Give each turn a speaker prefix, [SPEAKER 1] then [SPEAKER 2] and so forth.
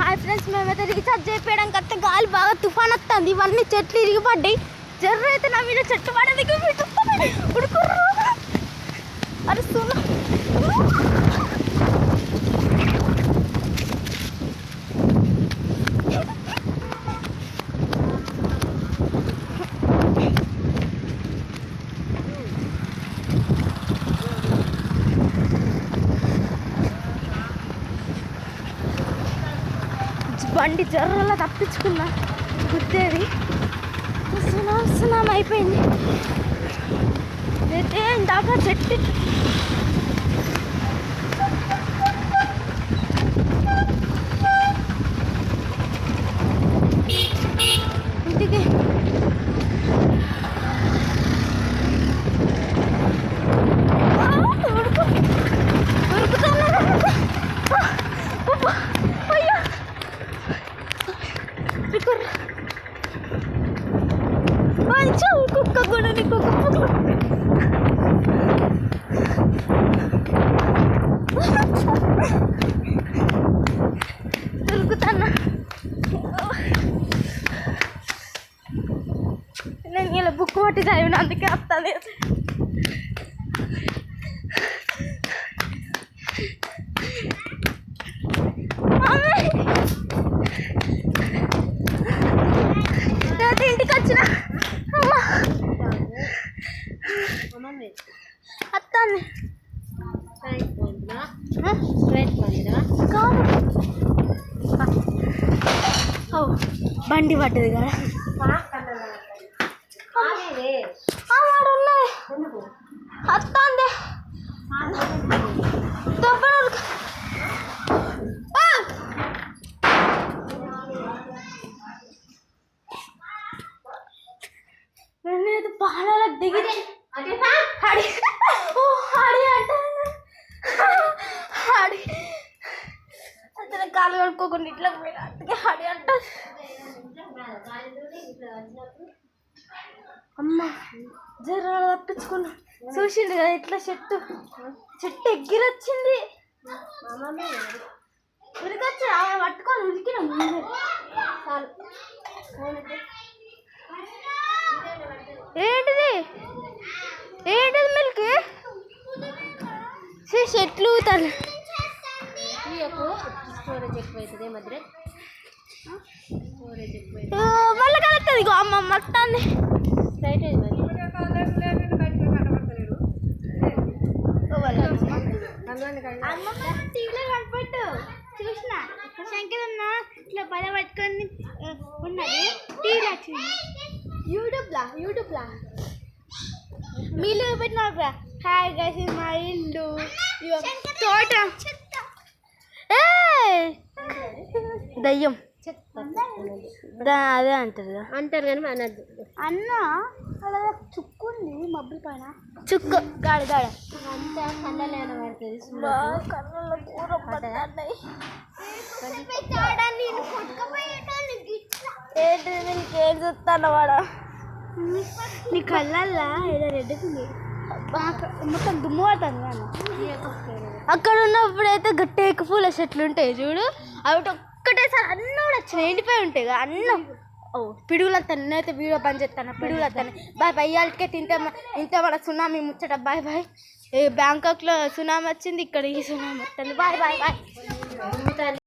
[SPEAKER 1] Hi friends మేమైతే recharge చేయడానికి అత్తే గాలి బాగా తుఫాన్ వస్తుంది. ఇవన్నీ చెట్లు ఇరిగిపడ్డాయి. జర్ర అయితే నా మీద చెట్టు పడేది అరే సున్నా. బండి జర్రలా తప్పించుకున్నా. గుద్దేది. వస్తున్నా వస్తున్నాం అయిపోయింది. అయితే ఇందాక చెట్టు Lah. నేను ఇలా బుక్ పట్టి చదివిన అందుకే వస్తుంది ఇంటికి వచ్చిన. అత్తాన్ని కాదు ఓ, బండి పడ్డది కదా ఆ, వాడు ఉన్నది అత్తాంది దెబ్బలు ఆ! నేనైతే పాలలో దిగి హడి కాలు కడుక్కోకుండా ఇట్లా పోయినా. అందుకే హడి అంట. అమ్మ జర తప్పించుకున్నా. చూసిండు కదా ఇట్లా చెట్టు. చెట్టు ఎగ్గిరొచ్చింది ఉరికొచ్చి ఆమె పట్టుకొని ఉరికిన ముందే. చాలు. ఏంటిది? ఏంటిది మిల్క్? చెట్లు తను
[SPEAKER 2] స్టోరేజ్ ఎక్కువ అవుతుంది మధ్య స్టోరేజ్ ఎక్కువ
[SPEAKER 1] మళ్ళీ కలుగుతుంది ఇగో అమ్మ మొత్తాన్ని
[SPEAKER 2] స్ట్రైట్ అయింది మరి?
[SPEAKER 1] టీవీలో కనపట్టు చూసిన? శంకర్ అన్న ఇట్లా పద పట్టుకొని ఉన్నది. టీవీలో వచ్చింది. యూట్యూబ్లా? యూట్యూబ్లా? మీలు పెట్టినారు హాయ్ గైస్ మా ఇల్లు. తోట! దయ్యం. దా అదే అంటారు కదా.
[SPEAKER 2] అంటారు కానీ అనద్దు
[SPEAKER 1] అన్న అలా చుక్కు ఉంది మబ్బుల పైన. చుక్కు. గాడి గాడ.
[SPEAKER 2] అంతా కళ్ళలో ఏమైనా పడుతుంది
[SPEAKER 1] కళ్ళలో దూరం పడ్డాయి? ఏంటి నీకేం చూస్తాను వాడ? నీ కళ్ళల్లా ఏదో రెడ్డుకుంది. మొత్తం దుమ్ము పడుతుంది అక్కడ ఉన్నప్పుడైతే గట్టి ఎక్కువ పూల చెట్లు ఉంటాయి చూడు. అవి ఒక్కటేసారి అన్నీ కూడా వచ్చినాయి. ఎండిపోయి ఉంటాయి కదా అన్నం. ఓ పిడుగులంతా నేనైతే వీడియో బంద్ చేస్తాను. పిడుగులంతా బాయ్ బాయ్. ఇవాళకే తింటే ఇంత మన సునామీ ముచ్చట. Bye bye. బ్యాంకాక్లో సునామీ వచ్చింది. ఇక్కడ ఈ సునామీ వస్తుంది బాయ్ బాయ్ బాయ్.